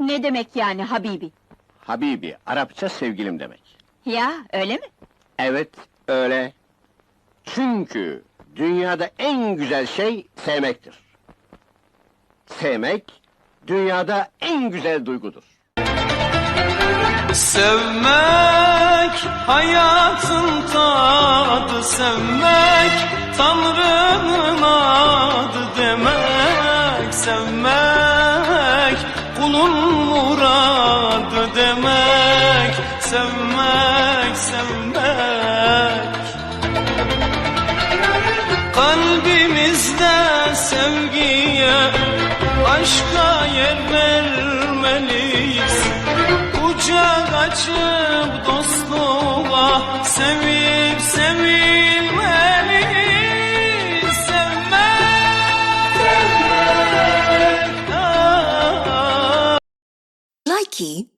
Ne demek yani Habibi? Habibi, Arapça sevgilim demek. Ya, öyle mi? Evet, öyle. Çünkü dünyada en güzel şey sevmektir. Sevmek, dünyada en güzel duygudur. Sevmek hayatın tadı sevmek Tanrı'nın adı demek sevmek sevmek sevmek Kalbimizde sevgiye, aşka yer vermeliyiz. Kucak açıp dostluğa, sevip sevilmeliyiz. Likey